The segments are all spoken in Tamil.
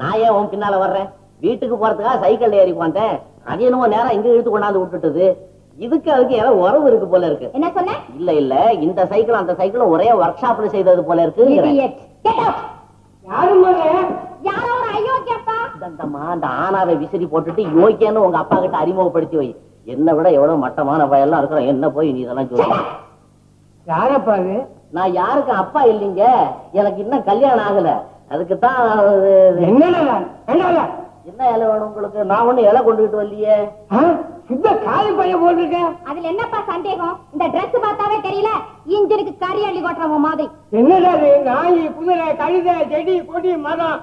நான் ஏன் உன் பின்னால வர்றேன்? வீட்டுக்கு போறதுக்காக சைக்கிள்ல ஏறி வந்தேன். அது என்னமோ நேரம் இங்க இழுத்து கொண்டாந்து விட்டுட்டுது. இதுக்கு அதுக்கு ஏதோ உறவு இருக்கு போல இருக்கு. என்ன சொன்ன? இல்ல இல்ல இந்த சைக்கிள் அந்த சைக்கிளும் ஒரே ஒர்க் ஷாப்ல செய்தது போல இருக்கு அந்த ஆனாவை விசிறி போட்டுட்டு யோக்கியன்னு உங்க அப்பா கிட்ட அறிமுகப்படுத்தி வை. என்னை விட எவ்வளவு மட்டமான பயெல்லாம் இருக்கிறோம் என்ன போய் நீ இதெல்லாம் சொல்லு யாரப்பா அது? நான் யாருக்கும் அப்பா இல்லைங்க? எனக்கு இன்னும் கல்யாணம் ஆகல. அதுக்கு தான் என்னடா? என்னடா? என்ன இலை வேணும் உங்களுக்கு? நான் ஒண்ணு இலை கொண்டுகிட்டு வரலையே. சுத்த காலி பைய போட்டிருக்க அதுல என்னப்பா சந்தேகம்? இந்த Dress பார்த்தாவே தெரியல. இன்ஜினுக்கு கறி அள்ளி கொட்டுறவன் மாதிரி. என்னடா நாய் குதிரை கழுதை செடி கொடி மரம்.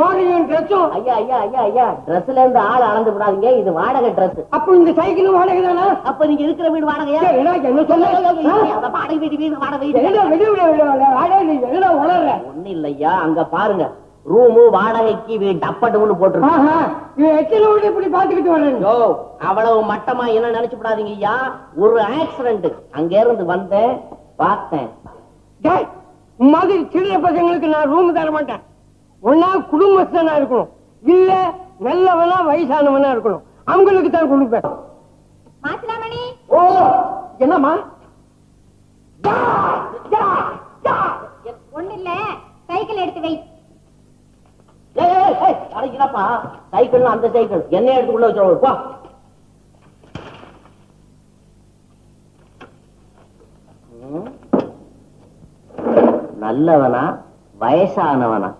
மோடியும் ட்ரெஸ்ஸும் ஐயா ஐயா ஐயா ஐயா ட்ரெஸ்ல இருந்து ஆள் அளந்து விடாதீங்க. இது வாடகை ட்ரெஸ் அப்ப இந்த சைக்கிளும் வாடகை தானா? அப்ப நீங்க இருக்கிற வீடு வாடகையா? என்ன சொல்ல வாடகை வீடு வீடு வாடகை வீடு. என்னடா விடு விடு விடு விடு. அடே, நீ என்னடா உளர்ற? ஒண்ணு இல்லையா அங்க பாருங்க. ரூமு வாடகைக்கு வீடு டப்பட்டுன்னு போட்டுருக்கு. ஆஹா இவன் எத்தனை வீடு இப்படி பாத்துக்கிட்டு வரேன் அவ்வளவு மட்டமா என்ன நினைச்சு விடாதீங்க ஐயா. ஒரு ஆக்சிடென்ட் அங்க இருந்து வந்தேன் பார்த்தேன். உன் மாதிரி சிறிய பசங்களுக்கு நான் ரூம் தர மாட்டேன் ஒன்னா குடும்பஸ்தனா இருக்கணும். இல்ல நல்லவனா வயசானவனா இருக்கணும். அவங்களுக்கு தான் கொடுப்பேன் மாசிலாமணி. ஓ என்னம்மா? ஒண்ணு இல்ல சைக்கிள் எடுத்து வை. ஏய், ஏய், ஏய், அட என்னப்பா சைக்கிள் அந்த சைக்கிள். என்ன எடுத்துக்குள்ள வச்சு போ. நல்லவனா வயசானவனா?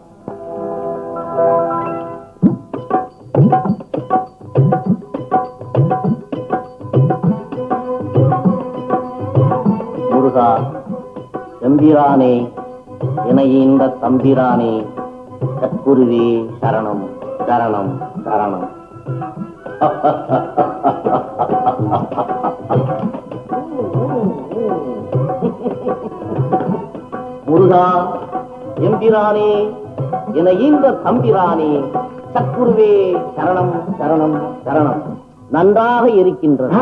முருகா எம்பிரானே இணையின்ற தம்பிரானே சத்குருவே சரணம் சரணம் சரணம். முருகா எம்பிரானே இணையின்ற தம்பிரானே சத்குருவே சரணம் சரணம் சரணம். நன்றாக இருக்கின்றது.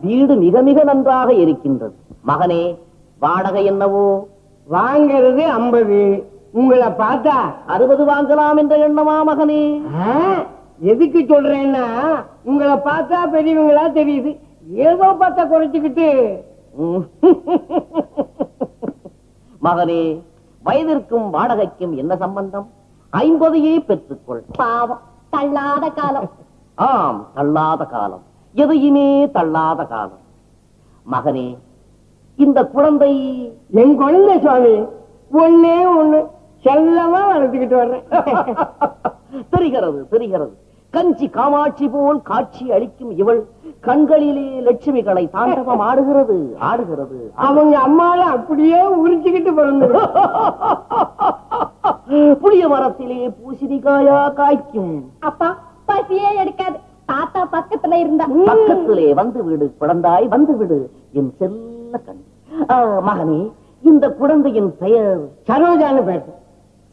வீடு மிக மிக நன்றாக இருக்கின்றது. மகனே வாடகை என்னவோ? வாங்கிறது ஐம்பது. உங்களை பார்த்தா அறுபது வாங்கலாம் என்ற எண்ணமா மகனே? எதுக்கு சொல்றேன்னா உங்களை பார்த்தா பெரியவங்களா தெரியுது. ஏதோ பார்த்தா குறைச்சுக்கிட்டு. மகனே வயதிற்கும் வாடகைக்கும் என்ன சம்பந்தம்? ஐம்பதையே பெற்றுக்கொள். பாவம். தள்ளாத காலம். ஆம் தள்ளாத காலம். எதையுமே தள்ளாத காலம். மகனே இந்த குழந்தை என் குழந்தை சுவாமி. ஒண்ணே ஒண்ணு. செல்லமா வளர்த்துக்கிட்டு வர்றேன். தெரிகிறது தெரிகிறது. கஞ்சி காமாட்சி போல் காட்சி அளிக்கும் இவள் கண்களிலே லட்சுமிகளை தாண்டவம் ஆடுகிறது ஆடுகிறது. அவங்க அம்மால அப்படியே உரிச்சுக்கிட்டு பிறந்து புளிய மரத்திலே பூசணிக்காயா காய்க்கும். அப்பா பசியே எடுக்காது. தாத்தா பக்கத்துல இருந்தா. பக்கத்திலே வந்து விடு குழந்தாய் வந்து விடு. என் செல்ல மகனே இந்த குழந்தையின் பெயர் சரோஜான்னு பேச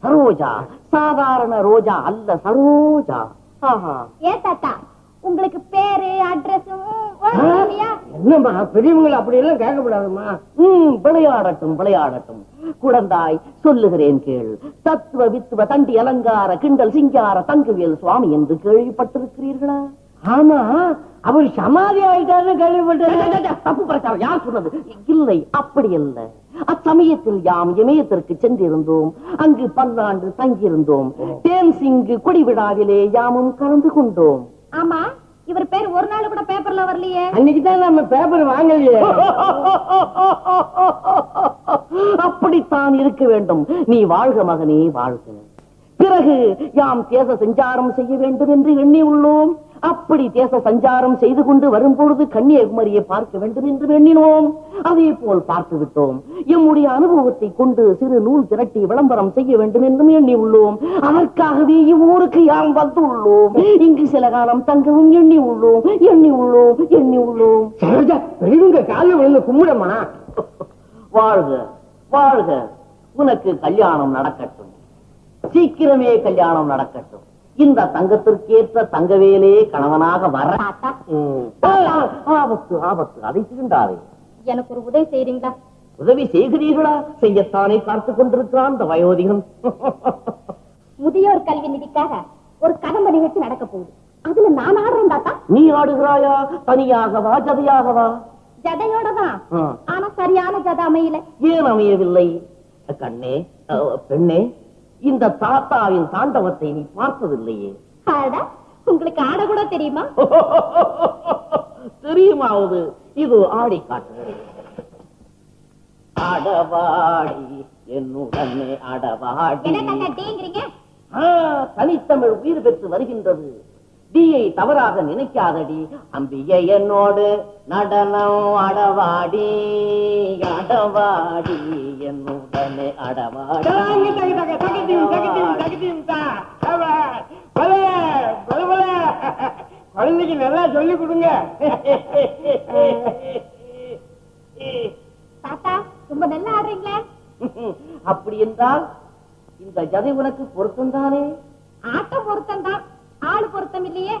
சரோஜா சாதாரண ரோஜா அல்ல சரோஜா. ஏன் தாத்தா? உங்களுக்கு பேரு அட்ரஸும் என்னம்மா பெரியவங்களை அப்படி எல்லாம் கேட்கக்கூடாதும்மா. ம் விளையாடட்டும் விளையாடட்டும். குழந்தாய் சொல்லுகிறேன் கேள். தத்துவ வித்துவ தண்டி அலங்கார கிண்டல் சிங்கார தங்குவேல் சுவாமி என்று கேள்விப்பட்டிருக்கிறீர்களா? ஆமா அவர் சமாதி ஆயிட்டாருன்னு கேள்விப்பட்டேன். தப்பு பிரச்சாரம் யார் சொன்னது? இல்லை அப்படி அல்ல அச்சமயத்தில் யாம் இமயத்திற்கு சென்றிருந்தோம். அங்கு பல்லாண்டு தங்கியிருந்தோம். தேன் சிங்கு கொடி விழாவிலே யாமும் கலந்து கொண்டோம். ஆமா இவர் பேர் ஒரு நாள் கூட பேப்பர்ல வரலையே. அன்னைக்கு தான் நம்ம பேப்பர் வாங்கலையே. அப்படித்தான் இருக்க வேண்டும். நீ வாழ்க மகனே வாழ்க. பிறகு யாம் தேச சஞ்சாரம் செய்ய வேண்டும் என்று எண்ணி உள்ளோம். அப்படி தேச சஞ்சாரம் செய்து கொண்டு வரும்பொழுது கன்னியாகுமரியை பார்க்க வேண்டும் என்று எண்ணினோம். அதே போல் பார்த்து விட்டோம். எம்முடைய அனுபவத்தை கொண்டு சிறு நூல் திரட்டி விளம்பரம் செய்ய வேண்டும் என்றும் எண்ணி உள்ளோம் அதற்காகவே இவ்வூருக்கு யாம் வந்து உள்ளோம் இங்கு சில காலம் தங்கவும் எண்ணி உள்ளோம் எண்ணி உள்ளோம் எண்ணி உள்ளோம் சரோஜா பெரியவங்க காலில் விழுந்து கும்பிடமா வாழ்க வாழ்க. உனக்கு கல்யாணம் நடக்கட்டும். சீக்கிரமே கல்யாணம் நடக்கட்டும். இந்த தங்கத்திற்கேற்ற தங்கவேலே கணவனாக வர ஆபத்து ஆபத்து. அதை தீண்டாதே எனக்கு ஒரு உதவி செய்றீங்களா? உதவி செய்கிறீர்களா? செய்யத்தானே காத்துக் கொண்டிருக்கிறான் இந்த வயோதிகன் முதியோர் கல்வி நிதிக்காக ஒரு கதம்ப நிகழ்ச்சி நடக்க போகுது. அதுல நான் ஆடுறேன் தாத்தா. நீ ஆடுகிறாயா? தனியாகவா ஜதையாகவா? ஜதையோட தான். ஆனா சரியான ஜத அமையல. ஏன் அமையவில்லை? கண்ணே பெண்ணே இந்த தாத்தாவின் தாண்டவத்தை நீ பார்த்ததில்லையே ஆட உங்களுக்கு ஆட கூட தெரியுமா? தெரியுமாவது இது ஆடி காட்டுகிறேன் அடவாடி என்னுடனே அடவாடி. தனித்தமிழ் உயிர் பெற்று வருகின்றது. தீயை தவறாக நினைக்காதடி. அம்பிகை என்னோடு நடனம் அடவாடி அடவாடி என்னுடனே அடவாடி. குழந்தைக்கு நல்லா சொல்லி கொடுங்க. தாத்தா ரொம்ப நல்லா ஆடுறீங்களே. அப்படி என்றால் இந்த ஜதை உனக்கு பொருத்தம்தானே ஆட்டம் பொருத்தம் தான். ஆளு பொருத்தம் இல்லையே.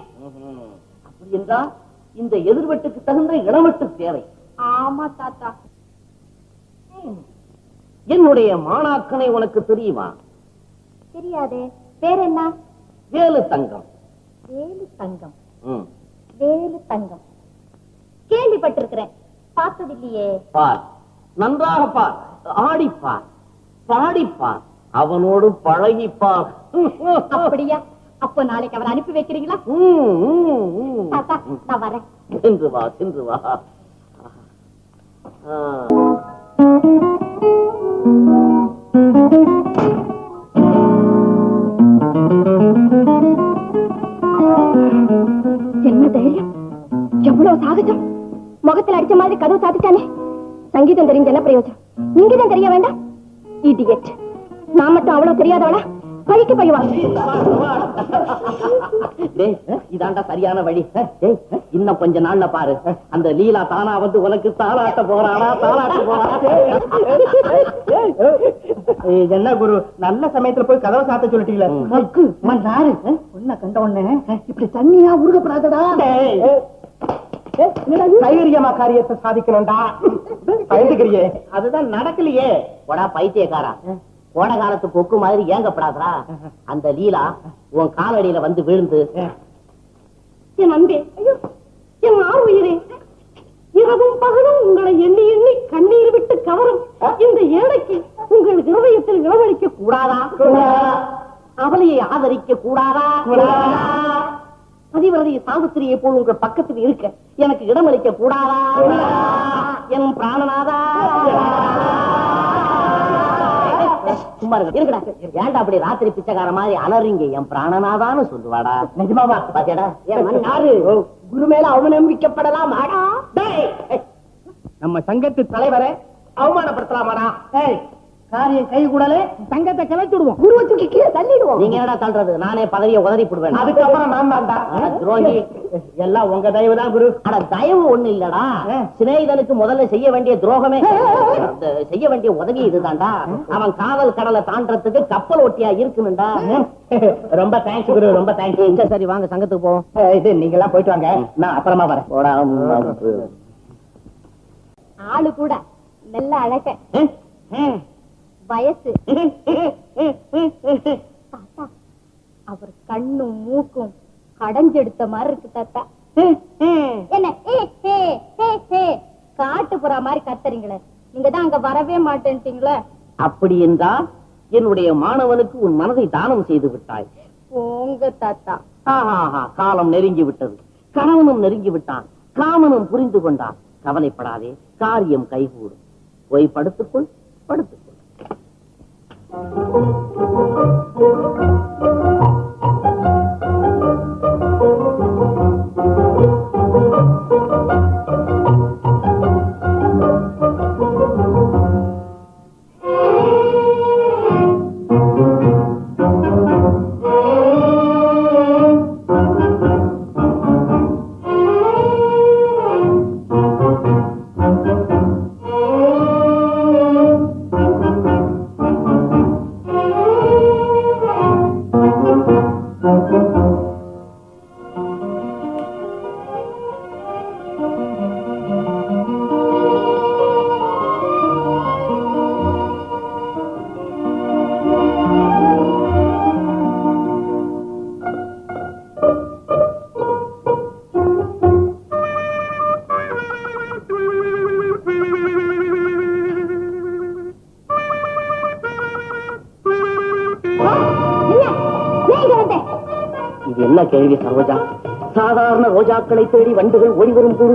அப்படி என்றால் இந்த எதிர்வெட்டுக்கு தகுந்த இளவெட்டு தேவை. ஆமா தாத்தா. என்னுடைய மாணாக்கனை உனக்கு தெரியுமா? தெரியாதே. பேர் என்ன வேலு தங்கம். வேலு தங்கம். வேலு தங்கம். கேள்விப்பட்டிருக்கிறேன். பார்த்தது இல்லையே பார். நன்றாக பார். ஆடிப்பார். பாடிப்பார். அவனோடு பழகிப்பார். அப்படியா? அப்போ நாளைக்கு அவர் அனுப்பி வைக்கிறீங்களா. தாத்தா நான் வரேன். சென்று வா சென்று வா. ஆ. என்ன தைரியம்? எவ்வளவு சாகசம்? முகத்துல அடிச்ச மாதிரி கதவு சாத்திட்டானே. சங்கீதம் தெரிஞ்ச என்ன பிரயோஜனம்? நீங்க தான் தெரிய வேண்டாம். இடியட் நான் மட்டும் அவ்வளவு தெரியாதவளா? பழிக்கு பழிவா டேய், இதாண்டா சரியான வழி. டேய், இன்னும் கொஞ்ச நாள்ல பாரு. அந்த லீலா தானா வந்து உனக்கு தாளாட்ட போறானா தாளாட்ட போறானா என்ன குரு நல்ல சமயத்துல போய் கதவை சாத்த சொல்லிட்டீங்களே? மன்னாரு உன்ன கண்ட உடனே இப்படி தண்ணியா உருகப்படாதடா. தைரியமா காரியத்தை சாதிக்கணும்டா. பயந்துக்கிறியே. அதுதான் நடக்கலையே. போடா பைத்தியக்காரா. கோடை காலத்து கொக்கு மாதிரி ஏங்கப்படாதடா. அந்த லீலா உன் காலடியில வந்து விழுந்து என் அன்பே ஐயோ என் ஆறுயிரே இரவும் பகலும் உங்களை எண்ணி எண்ணி கண்ணீர் விட்டு கவரும். இந்த ஏழைக்கு உங்கள் இருதயத்தில் இளவழிக்க கூடாதா? அவளையை ஆதரிக்க கூடாதா? பதிவிரதை சாவித்திரியை போல் உங்கள் பக்கத்தில் இருக்க எனக்கு இடமளிக்க கூடாதா? என் பிராணநாதா சும்மா இருங்க இருக்கடா ஏன்டா அப்படி ராத்திரி பிச்சைக்கார மாதிரி அலறீங்க? என் பிராணநாதான்னு சொல்லுவாடா. நிஜமாவா? பாத்தியாடா. என் மண் யாரு? குரு மேல அவநம்பிக்கப்படலாம் ஆடா டேய், நம்ம சங்கத்து தலைவரை அவமானப்படுத்தலாமாடா? காரியம் கை கூடலே சங்கத்தை கிளச்சிடுவோம் குருவை தூக்கி கீழே தள்ளிடுவோம். நீங்க என்னடா தள்ளுறது? நானே பதவியை உதறி போடுவேன். அதுக்கப்புறம் நான் தான்டா அட துரோகி. எல்லாம் உங்க தயவு தான் குரு. அட தயவு ஒண்ணு இல்லடா. சிநேகிதனுக்கு முதல்ல செய்ய வேண்டிய துரோகமே. செய்ய வேண்டிய உதவி இதுதான்டா. அவன் காதல் கடலை தாண்டறதுக்கு கப்பல் ஒட்டியா இருக்குனுடா ரொம்ப தேங்க்ஸ் குரு ரொம்ப தேங்க்ஸ் சரி, சரி வாங்க சங்கத்துக்கு போவோம். இது நீங்க எல்லாம் போயிட்டு வாங்க. நான் அப்புறமா வரேன். போடா ஆளு கூட. நல்ல அழக. வயசு. அவர் கண்ணும் மூக்கும் கடைஞ்செடுத்த மாதிரி இருக்கு தாத்தா. என்ன? காட்டு புறா மாதிரி கத்துறீங்களே. நீங்க தான் அங்க வரவே மாட்டேன்ட்டீங்களே. அப்படி என்றால் என்னுடைய மாணவனுக்கு உன் மனதை தானம் செய்து விட்டாய். போங்க தாத்தா. ஆஹா காலம் நெருங்கி விட்டது. கணவனும் நெருங்கி விட்டான். காமனும் புரிந்து கொண்டான். கவலைப்படாதே காரியம் கைகூடும். போய் படுத்துக்கொள் படுத்துக்கொள். ரோஜாக்களை தேடி வண்டுகள் ஓடி வரும் போது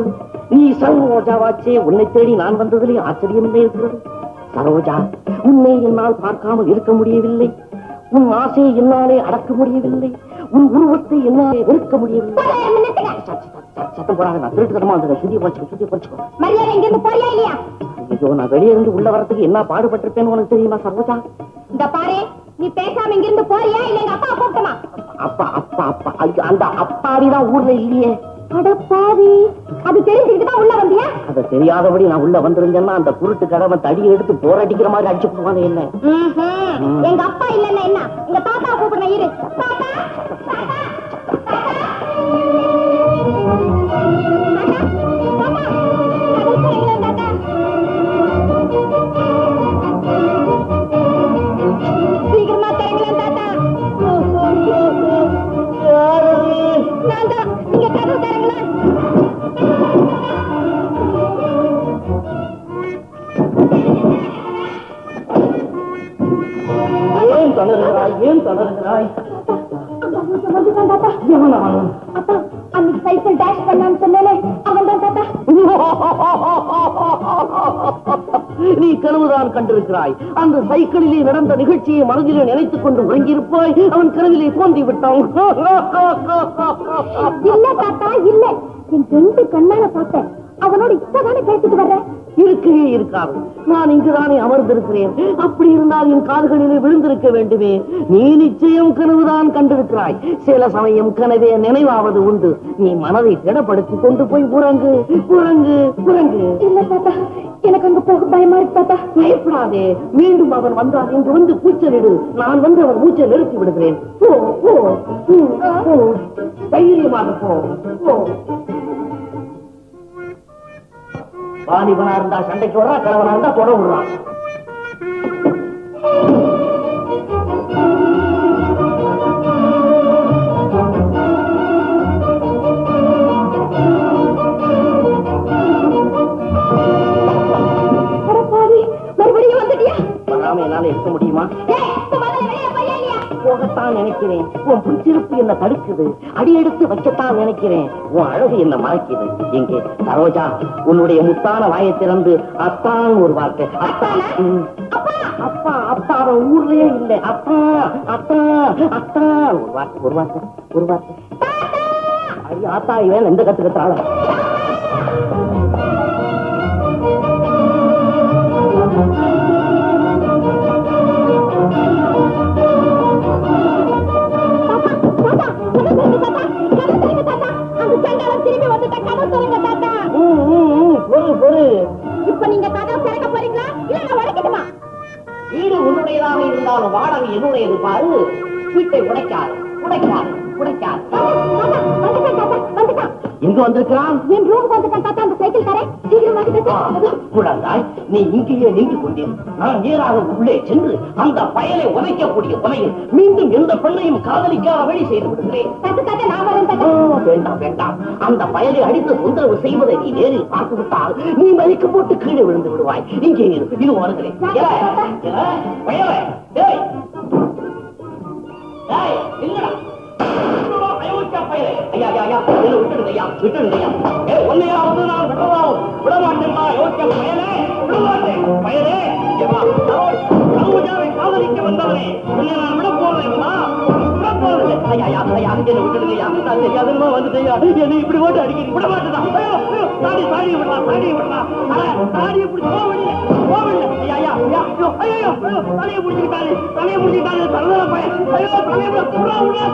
நீ சர்வ ரோஜாவாச்சே உன்னை தேடி நான் வந்ததிலே ஆச்சரியம் என்ன இருக்கிறது சரோஜா உன்னை என்னால் பார்க்காமல் இருக்க முடியவில்லை. உன் ஆசையை என்னாலே அடக்க முடியவில்லை. உன் உருவத்தை என்னாலே வெறுக்க முடியவில்லை. சத்தம் சத்தம் போடாத நான் திருட்டுத்தனமா வந்து சுத்தி போச்சுக்கோ சுத்தி போச்சுக்கோ. மரியாதை இங்கிருந்து போறியா இல்லையா? ஐயோ நான் வெளியே இருந்து உள்ள வரதுக்கு என்ன பாடுபட்டிருப்பேன்னு உனக்கு தெரியுமா சரோஜா? இந்த பாரு நீ பேசாம இங்கிருந்து போறியா இல்ல எங்க அப்பா கூப்பிட்டுமா? அப்பா அப்பா அப்பா. ஐயோ, அந்த அப்பாடிதான் ஊர்ல இல்லையே. அட பாவி. அது தெரிஞ்சுக்கிட்டு தான் உள்ள வந்தியா? அத தெரியாதபடி நான் உள்ள வந்திருந்தேன்னா அந்த குருட்டு கடமை தடி எடுத்து மாதிரி அடிச்சு போவானே என்ன. எங்க அப்பா இல்லன்னா என்ன? எங்க தாத்தா கூப்பிடுறேன் இரு. தாத்தா தாத்தா, தாத்தா. தாத்தா, அந்த சைக்கிளிலே நடந்த நிகழ்ச்சியை மனதிலே நினைத்துக் கொண்டு உறங்கியிருப்பாய். அவன் கருவிலே தோன்றி விட்டான் இல்ல தாத்தா இல்ல. என் ரெண்டு கண்ணால பார்த்தேன். அவனோட இப்பதானே பேசிட்டு வர்றேன் இருக்கவே இருக்காது. நான் இங்குதானே அமர்ந்திருக்கிறேன். அப்படி இருந்தால் என் கால்களிலே விழுந்திருக்க வேண்டுமே. நீ நிச்சயம் கனவுதான் கண்டிருக்கிறாய். சில சமயம் கனவே நினைவாவது உண்டு. நீ மனதை திடப்படுத்திக் கொண்டு போய் உறங்கு. உறங்கு உறங்கு. இல்ல தாத்தா. எனக்கு அங்க போக பயமா இருக்கு தாத்தா. பயப்படாதே. மீண்டும் அவன் வந்தால் இங்கு வந்து கூச்சலிடு. நான் வந்து அவன் மூச்சை நிறுத்தி விடுகிறேன். போ போ. தைரியமாக போ. போ. வாலிபனா இருந்தா சண்டைக்கு வர்றான் கணவனா இருந்தா தொட விடுறான் போகத்தான் நினைக்கிறேன். உன் பிடிச்சிருப்பு என்ன தடுக்குது? அடி எடுத்து வைக்கத்தான் நினைக்கிறேன். உன் அழகு என்ன மறைக்குது? எங்கே சரோஜா உன்னுடைய முத்தான வாயை திறந்து அத்தான் ஒரு வார்த்தை. அத்தான். அப்பா! அப்பா அவன் ஊர்லயே இல்ல. அப்பா அப்பா அப்பா ஒரு வார்த்தை ஒரு வார்த்தை ஒரு வார்த்தை. ஆத்தா இவன் எந்த கத்து கத்துறாள இப்ப நீங்க கதவு திறக்க போறீங்களா? இல்ல நான் உடைக்கட்டுமா? வீடு உன்னுடையதாக இருந்தாலும் வாடகை என்னுடையது பாரு. வீட்டை உடைக்காது. உடைக்காது. உடைக்காது. எங்க வந்திருக்கிறான்? என் ரூமுக்கு வந்துட்டான் தாத்தா அந்த சைக்கிள் தரேன். குழந்தாய் நீ இங்கேயே நின்று கொண்டேன். நான் நேராக உள்ளே சென்று அந்த பயலை உதைக்கக்கூடிய உலையில் மீண்டும் எந்த பெண்ணையும் காதலிக்காத வழி செய்து விடுகிறேன். வேண்டாம் வேண்டாம். அந்த பயலை அடித்து தொந்தரவு செய்வதை நீ நேரில் பார்த்து விட்டால் நீ மதிக்கு போட்டு கீழே விழுந்து விடுவாய். இங்கே இரு இது வருகிறேன். ஐயா, ஐயா, ஐயா, என்னை விட்டுடுங்க ஐயா, விட்டுடுங்க உன்னையாவது நான் விடலாம். விட மாட்டேன்டா, அயோக்கிய பயலே. சரோஜாவை காதலிக்க வந்தவனே, உன்னை நான் விட போறேங்களா? ஐயா, ஐயா, ஐயா, என்னை நான் தெரியாதனமா இப்படி போட்டு அடிக்கிறீங்க. விட மாட்டேன்டா. ஐயோ, தாடி, தாடி விடலாம், தாடி விடலாம். தாடியை ஐயா, ஐயா, ஐயா, ஐயோ, ஐயோ, தலையை தலையை பையன். ஐயோ, தலையை விட,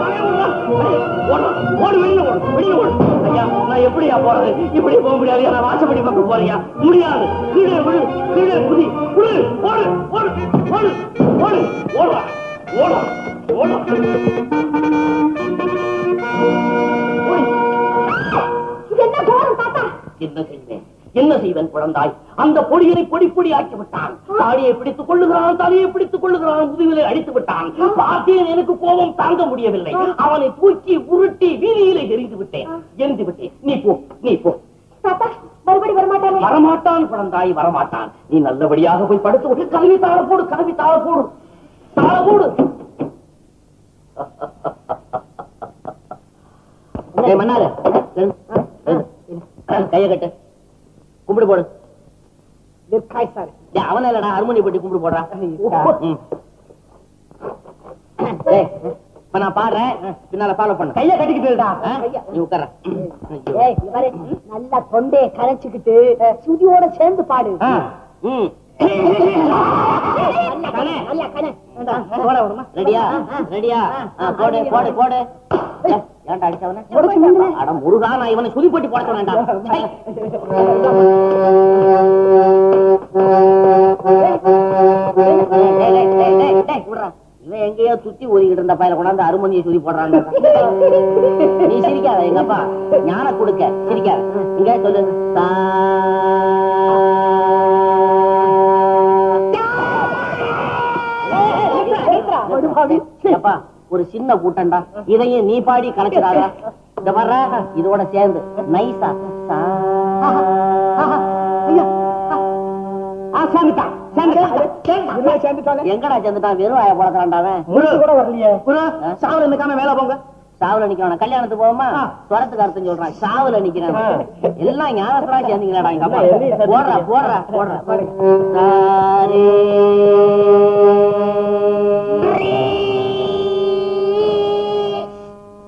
தலையை ஐயோ, ஓடுறா, ஓடு, வெளியே ஓடு, வெளியே ஓடு. ஐயா, நான் எப்படியா போறது? இப்படி போக முடியாது. நான் வாசப்படி பக்கம் போறியா? முடியாது. கீழே விழு கீழே குதி. குடு ஓடு ஓடு ஓடு ஓடு. ஓடுறா ஓடுறா ஓடுறா. ஓடு. என்ன கோரம் என்ன என்ன செய்வேன் குழந்தாய்? அந்த பொடியை பொடி பொடி ஆக்கி விட்டான் தாடியை பிடித்துக் கொள்ளுகிறான் தலையை பிடித்துக் கொள்ளுகிறான் முதுகிலே அடித்து விட்டான் பார்த்தேன் எனக்கு கோபம் தாங்க முடியவில்லை. அவனை தூக்கி உருட்டி வீதியிலே எரிந்து விட்டேன். எரிந்து விட்டேன். நீ போ நீ போ. மறுபடி வரமாட்டானே? வரமாட்டான் குழந்தாய் வரமாட்டான். நீ நல்லபடியாக போய் படுத்து கொண்டு கதவி தாழ போடு கதவி தாழ போடு. தாழ போடு. கைய கட்டு. கும்பிடு போடு. அவன இல்லடா அருமணி பட்டி கும்பிடு போடுறா. ம். டேய், இப்ப நான் பாடுறேன். பின்னால ஃபாலோ பண்ணு. கைய கட்டிக்கிட்டுடா? நீ உட்கார. நல்லா தொண்டையை கரைச்சுக்கிட்டு சுதியோட சேர்ந்து பாடு. ரெடியா? ரெடியா? ஏன்டா அடிச்சவன போட சொன்னீங்களே. அட முருகா நான் இவனை சுதி போட்டு போட சொன்னேன்டா. இவன் எங்கேயோ சுத்தி ஊதிக்கிட்டு இருந்த பையில கொண்டாந்து அருமணியை சுதி போடுறாங்க. நீ சிரிக்காத எங்க அப்பா ஞான கொடுக்க. சிரிக்காத. இங்க சொல்லு. தா. அப்பா ஒரு சின்ன கூட்டம்டா. இதையும் நீ பாடி கலைச்சிடாத. இந்த வர்ற. இதோட சேர்ந்து. நைஸா சா. எங்கடா சேர்ந்துட்டான்? வெறும் வாய போடக்கிறான்டா அவன். கூட வரலையே. சாவுல நிக்காம வேலை போங்க. சாவுல நிக்கணும் கல்யாணத்துக்கு போவோமா? துரத்துக்கு அர்த்தம் சொல்றான். சாவுல நிக்கிறான் எல்லாம் ஞானத்தா சேர்ந்தீங்களாடா எங்க அப்பா போடுறா போடுறா போடுறா.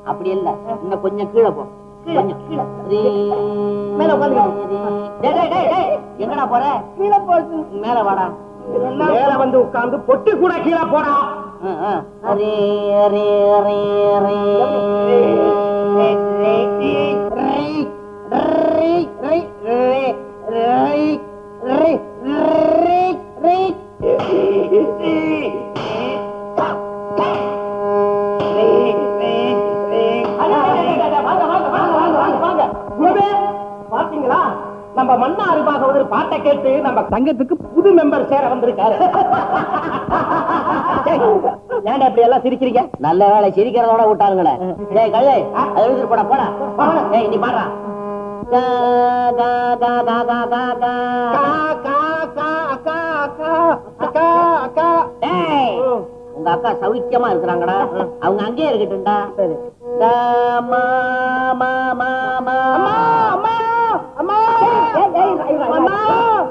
அப்படி இல்ல இன்னும் கொஞ்சம் கீழே போ. கொஞ்சம். மேல. எங்கடா போற? கீழே போச்சு மேல வாடா. மேல வந்து உட்கார்ந்து பொட்டி கூட கீழே போடா. ரீ, பாத்தீங்களா நம்ம மன்னாறு பாகவதர் பாட்டை கேட்டு நம்ம சங்கத்துக்கு புது மெம்பர் சேர வந்திருக்காரு ஏன்டா இப்படி எல்லாம் சிரிக்கிறீங்க நல்ல வேலை சிரிக்கிறதோட விட்டாருங்களே டேய் கழுதை அதை எழுதிட்டு போடா போடா நீ பாடுறா உங்க அக்கா சௌக்கியமா இருக்கிறாங்கடா அவங்க அங்கேயே இருக்கட்டும்டா சரி Mamãe!